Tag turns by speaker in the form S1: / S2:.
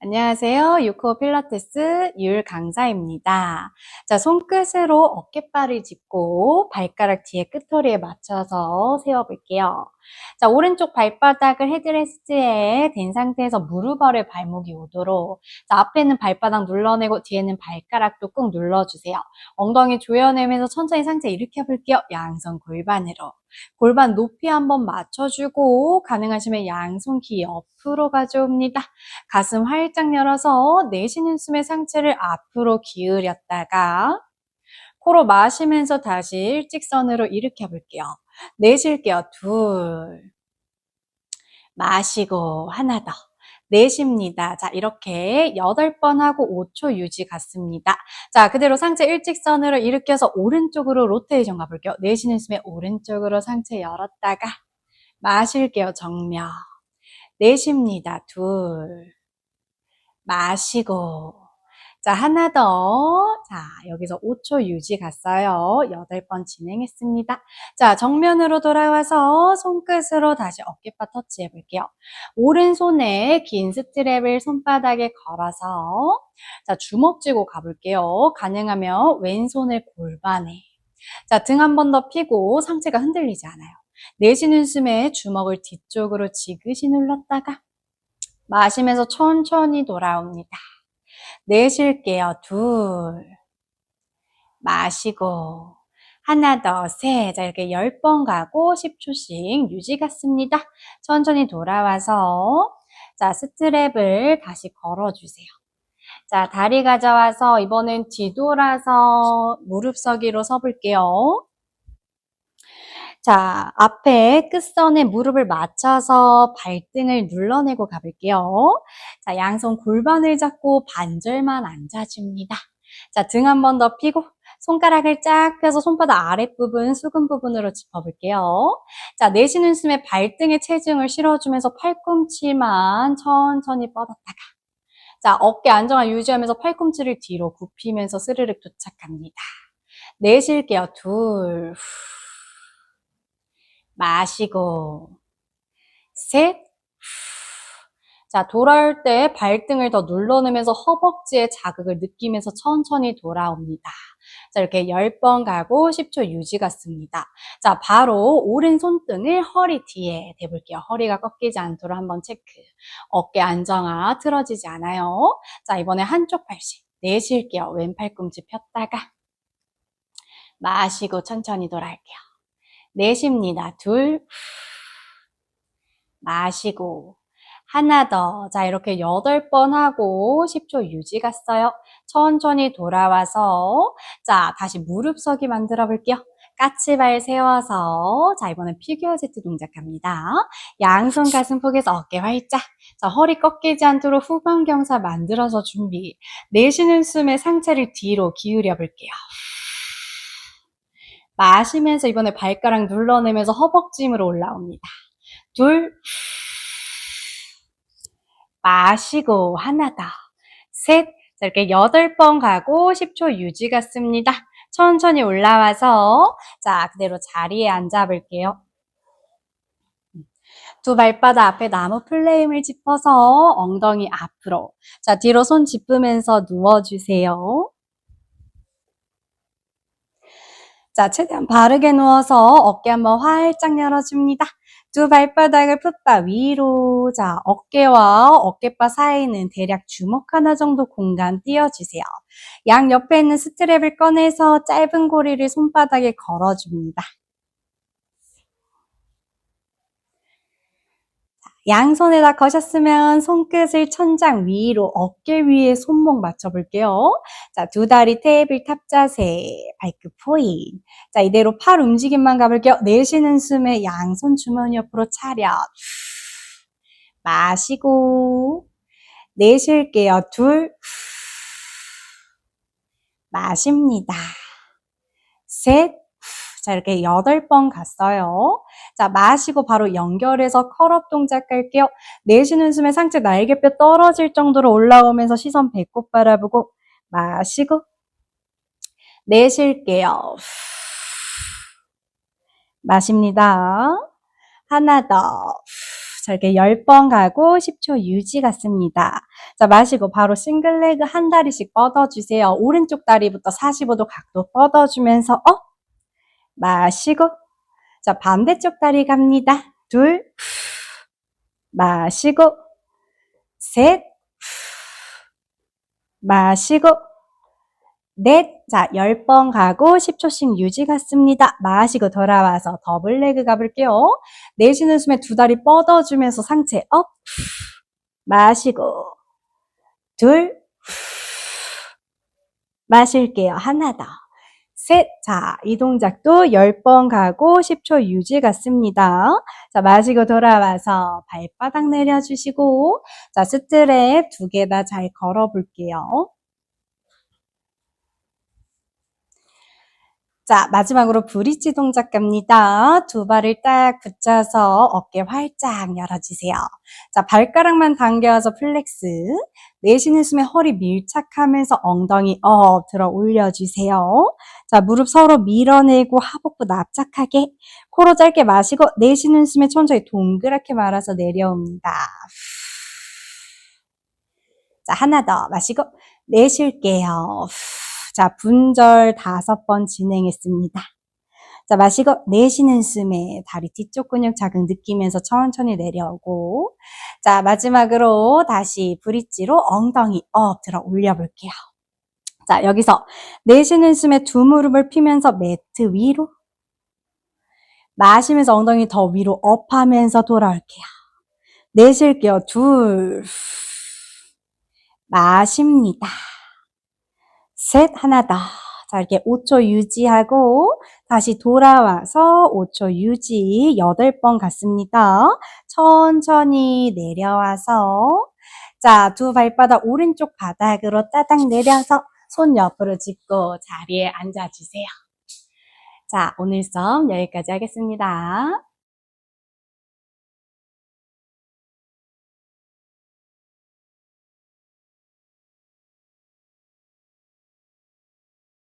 S1: 안녕하세요. 유코 필라테스 율 강사입니다. 자, 손끝으로 어깨발을 짚고 발가락 뒤에 끝허리에 맞춰서 세워볼게요. 자, 오른쪽 발바닥을 헤드레스트에 댄 상태에서 무릎 아래 발목이 오도록 자, 앞에는 발바닥 눌러내고 뒤에는 발가락도 꾹 눌러주세요. 엉덩이 조여내면서 천천히 상체 일으켜 볼게요. 양손 골반으로. 골반 높이 한번 맞춰주고 가능하시면 양손 귀 옆으로 가져옵니다. 가슴 활짝 열어서 내쉬는 숨에 상체를 앞으로 기울였다가 코로 마시면서 다시 일직선으로 일으켜 볼게요. 내쉴게요. 둘. 마시고 하나 더. 내쉽니다. 자, 이렇게 8번 하고 5초 유지 같습니다. 자, 그대로 상체 일직선으로 일으켜서 오른쪽으로 로테이션 가볼게요. 내쉬는 숨에 오른쪽으로 상체 열었다가 마실게요. 정면. 내쉽니다. 둘. 마시고. 자, 하나 더. 자, 여기서 5초 유지 갔어요. 8번 진행했습니다. 자, 정면으로 돌아와서 손끝으로 다시 어깨바 터치 해 볼게요. 오른손에 긴 스트랩을 손바닥에 걸어서 자, 주먹 쥐고 가볼게요. 가능하면 왼손을 골반에 자, 등 한 번더 펴고 상체가 흔들리지 않아요. 내쉬는 숨에 주먹을 뒤쪽으로 지그시 눌렀다가 마시면서 천천히 돌아옵니다. 내쉴게요. 둘. 마시고. 하나 더, 셋. 자, 이렇게 10번 가고 10초씩 유지 같습니다. 천천히 돌아와서, 자, 스트랩을 다시 걸어주세요. 자, 다리 가져와서 이번엔 뒤돌아서 무릎 서기로 서볼게요. 자, 앞에 끝선에 무릎을 맞춰서 발등을 눌러내고 가볼게요. 자, 양손 골반을 잡고 반절만 앉아줍니다. 자, 등 한 번더 펴고 손가락을 쫙 펴서 손바닥 아랫부분, 수근 부분으로 짚어볼게요. 자, 내쉬는 숨에 발등에 체중을 실어주면서 팔꿈치만 천천히 뻗었다가 자, 어깨 안정화 유지하면서 팔꿈치를 뒤로 굽히면서 스르륵 도착합니다. 내쉴게요. 둘, 후. 마시고 셋 자, 돌아올 때 발등을 더 눌러내면서 허벅지의 자극을 느끼면서 천천히 돌아옵니다. 자, 이렇게 10번 가고 10초 유지 같습니다. 자, 바로 오른 손등을 허리 뒤에 대볼게요. 허리가 꺾이지 않도록 한번 체크. 어깨 안정화 틀어지지 않아요. 자, 이번에 한쪽 팔씩 내쉴게요. 왼 팔꿈치 폈다가 마시고 천천히 돌아올게요. 내쉽니다. 둘. 마시고. 하나 더. 자, 이렇게 8번 하고 10초 유지 갔어요. 천천히 돌아와서 자, 다시 무릎 서기 만들어 볼게요. 까치발 세워서 자, 이번엔 피규어 제트 동작 합니다. 양손 가슴폭에서 어깨 활짝. 자, 허리 꺾이지 않도록 후방 경사 만들어서 준비. 내쉬는 숨에 상체를 뒤로 기울여 볼게요. 마시면서 이번에 발가락 눌러내면서 허벅지 힘으로 올라옵니다. 둘. 마시고 하나 더. 셋. 자, 이렇게 여덟 번 가고 10초 유지 같습니다. 천천히 올라와서 자, 그대로 자리에 앉아 볼게요. 두 발바닥 앞에 나무 플레임을 짚어서 엉덩이 앞으로. 자, 뒤로 손 짚으면서 누워주세요. 자, 최대한 바르게 누워서 어깨 한번 활짝 열어줍니다. 두 발바닥을 풋바 위로. 자, 어깨와 어깨바 사이는 대략 주먹 하나 정도 공간 띄워주세요. 양 옆에 있는 스트랩을 꺼내서 짧은 고리를 손바닥에 걸어줍니다. 양손에다 거셨으면 손끝을 천장 위로 어깨 위에 손목 맞춰볼게요. 자, 두 다리 테이블 탑 자세, 발끝 포인. 자, 이대로 팔 움직임만 가볼게요. 내쉬는 숨에 양손 주머니 옆으로 차렷. 마시고, 내쉴게요. 둘. 마십니다. 셋. 자, 이렇게 여덟 번 갔어요. 자, 마시고 바로 연결해서 컬업 동작 할게요. 내쉬는 숨에 상체 날개뼈 떨어질 정도로 올라오면서 시선 배꼽 바라보고 마시고 내쉴게요. 마십니다. 하나 더. 자, 이렇게 10번 가고 10초 유지 같습니다. 자, 마시고 바로 싱글레그 한 다리씩 뻗어주세요. 오른쪽 다리부터 45도 각도 뻗어주면서 업. 마시고. 자, 반대쪽 다리 갑니다. 둘. 마시고. 셋. 마시고. 넷. 자, 10번 가고 10초씩 유지 같습니다. 마시고 돌아와서 더블 레그 가볼게요. 내쉬는 숨에 두 다리 뻗어주면서 상체 업. 마시고. 둘. 마실게요. 하나 더. 셋. 자, 이 동작도 10번 가고 10초 유지 같습니다. 자, 마시고 돌아와서 발바닥 내려주시고, 자, 스트랩 두 개 다 잘 걸어 볼게요. 자, 마지막으로 브릿지 동작 갑니다. 두 발을 딱 붙여서 어깨 활짝 열어주세요. 자, 발가락만 당겨서 플렉스. 내쉬는 숨에 허리 밀착하면서 엉덩이 업 들어 올려주세요. 자, 무릎 서로 밀어내고 하복부 납작하게. 코로 짧게 마시고 내쉬는 숨에 천천히 동그랗게 말아서 내려옵니다. 자, 하나 더 마시고 내쉴게요. 자, 분절 다섯 번 진행했습니다. 자, 마시고 내쉬는 숨에 다리 뒤쪽 근육 자극 느끼면서 천천히 내려오고 자, 마지막으로 다시 브릿지로 엉덩이 업 들어 올려 볼게요. 자, 여기서 내쉬는 숨에 두 무릎을 피면서 매트 위로 마시면서 엉덩이 더 위로 업 하면서 돌아올게요. 내쉴게요. 둘 마십니다. 셋, 하나 더. 자, 이렇게 5초 유지하고 다시 돌아와서 5초 유지 8번 갔습니다. 천천히 내려와서 자, 두 발바닥 오른쪽 바닥으로 따닥 내려서 손 옆으로 짚고 자리에 앉아주세요. 자, 오늘 수업 여기까지 하겠습니다.